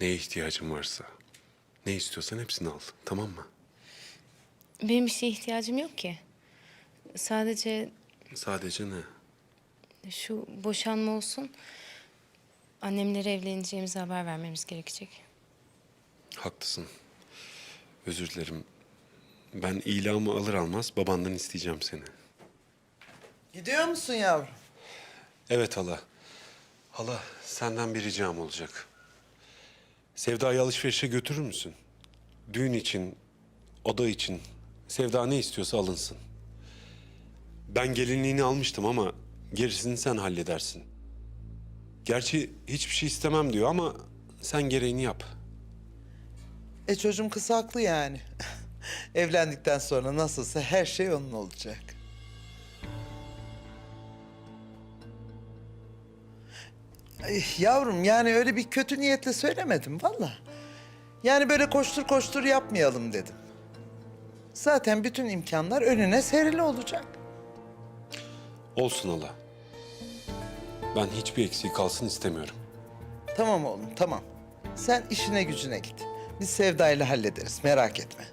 Neye ihtiyacın varsa, ne istiyorsan hepsini al. Tamam mı? Benim bir şeye ihtiyacım yok ki. Sadece Sadece ne? şu boşanma olsun. Annemlere evleneceğimizi haber vermemiz gerekecek. Haklısın. Özür dilerim. Ben ilamı alır almaz babandan isteyeceğim seni. Gidiyor musun yavrum? Evet hala. Hala senden bir ricam olacak. Sevda'yı alışverişe götürür müsün? Düğün için, oda için. Sevda ne istiyorsa alınsın. Ben gelinliğini almıştım ama gerisini sen halledersin. Gerçi hiçbir şey istemem diyor ama sen gereğini yap. E çocuğum kız haklı yani. Evlendikten sonra nasılsa her şey onun olacak. Ay, yavrum yani öyle bir kötü niyetle söylemedim valla. Yani böyle koştur koştur yapmayalım dedim. Zaten bütün imkanlar önüne serili olacak. Olsun hala. Ben hiçbir eksiği kalsın istemiyorum. Tamam oğlum tamam. Sen işine gücüne git. Biz Sevda'yla hallederiz merak etme.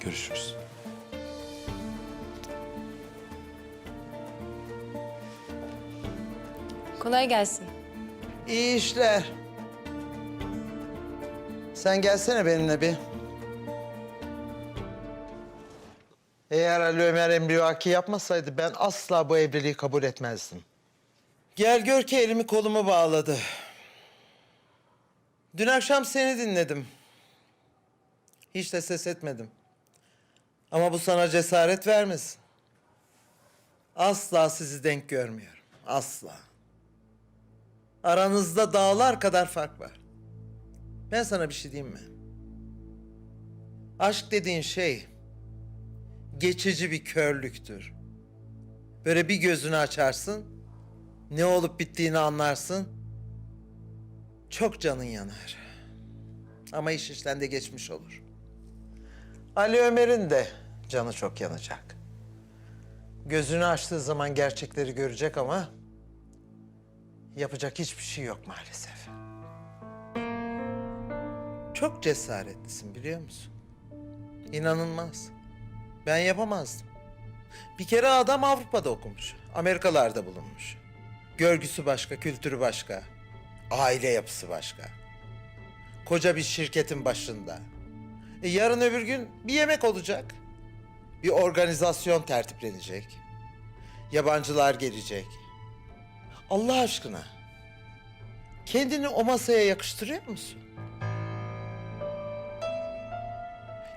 Görüşürüz. Kolay gelsin. İyi işler. Sen gelsene benimle bir. Eğer Ali Ömer emrivaki yapmasaydı ben asla bu evliliği kabul etmezdim. Gel gör ki elimi kolumu bağladı. Dün akşam seni dinledim. Hiç de ses etmedim. Ama bu sana cesaret vermesin. Asla sizi denk görmüyorum. Asla. Aranızda dağlar kadar fark var. Ben sana bir şey diyeyim mi? Aşk dediğin şey geçici bir körlüktür. Böyle bir gözünü açarsın, ne olup bittiğini anlarsın. Çok canın yanar. Ama iş işten de geçmiş olur. Ali Ömer'in de canı çok yanacak. Gözünü açtığı zaman gerçekleri görecek ama Yapacak hiçbir şey yok maalesef. Çok cesaretlisin biliyor musun? İnanılmaz. Ben yapamazdım. Bir kere adam Avrupa'da okumuş. Amerikalarda bulunmuş. Görgüsü başka, kültürü başka. Aile yapısı başka. Koca bir şirketin başında. E yarın öbür gün bir yemek olacak. Bir organizasyon tertiplenecek. Yabancılar gelecek. Allah aşkına. Kendini o masaya yakıştırıyor musun?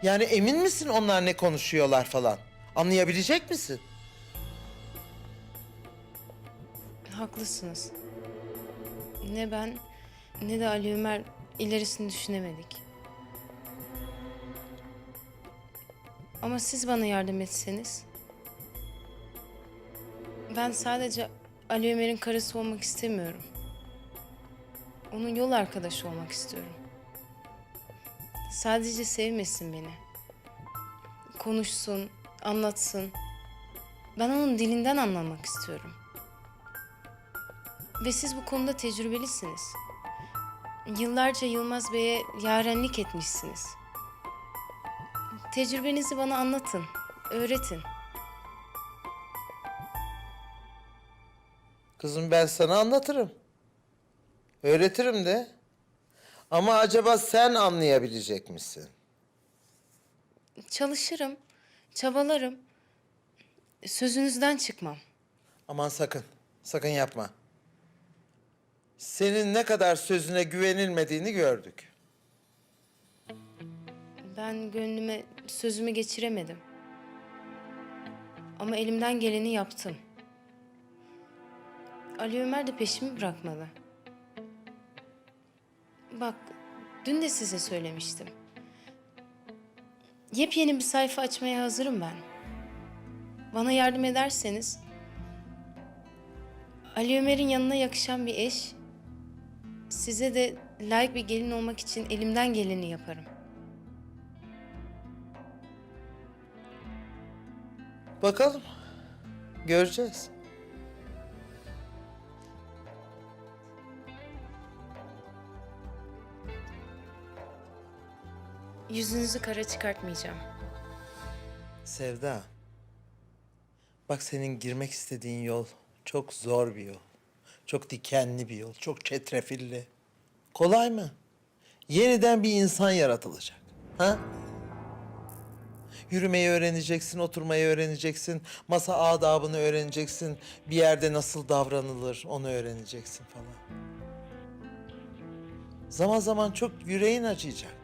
Yani emin misin onlar ne konuşuyorlar falan? Anlayabilecek misin? Haklısınız. Ne ben ne de Ali Ömer ilerisini düşünemedik. Ama siz bana yardım etseniz... Ben sadece Ali Ömer'in karısı olmak istemiyorum. Onun yol arkadaşı olmak istiyorum. Sadece sevmesin beni. Konuşsun, anlatsın. Ben onun dilinden anlamak istiyorum. Ve siz bu konuda tecrübelisiniz. Yıllarca Yılmaz Bey'e yarenlik etmişsiniz. Tecrübenizi bana anlatın, öğretin. Kızım ben sana anlatırım. Öğretirim de. Ama acaba sen anlayabilecek misin? Çalışırım, çabalarım. Sözünüzden çıkmam. Aman sakın, sakın yapma. Senin ne kadar sözüne güvenilmediğini gördük. Ben gönlüme sözümü geçiremedim. Ama elimden geleni yaptım. Ali Ömer de peşimi bırakmadı. Bak, dün de size söylemiştim. Yepyeni bir sayfa açmaya hazırım ben. Bana yardım ederseniz... Ali Ömer'in yanına yakışan bir eş... Size de layık bir gelin olmak için elimden geleni yaparım. Bakalım. Göreceğiz. Yüzünüzü kara çıkartmayacağım. Sevda. Bak senin girmek istediğin yol çok zor bir yol. Çok dikenli bir yol, çok çetrefilli. Kolay mı? Yeniden bir insan yaratılacak. Ha? Yürümeyi öğreneceksin, oturmayı öğreneceksin, masa adabını öğreneceksin, bir yerde nasıl davranılır onu öğreneceksin falan. Zaman zaman çok yüreğin acıyacak.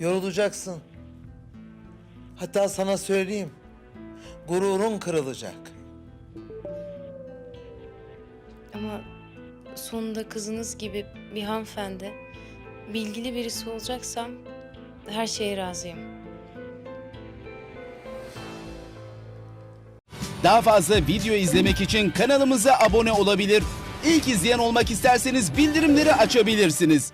Yorulacaksın. Hatta sana söyleyeyim, gururun kırılacak. Ama sonunda kızınız gibi bir hanımefendi, bilgili birisi olacaksam her şeye razıyım. Daha fazla video izlemek için kanalımıza abone olabilir. İlk izleyen olmak isterseniz bildirimleri açabilirsiniz.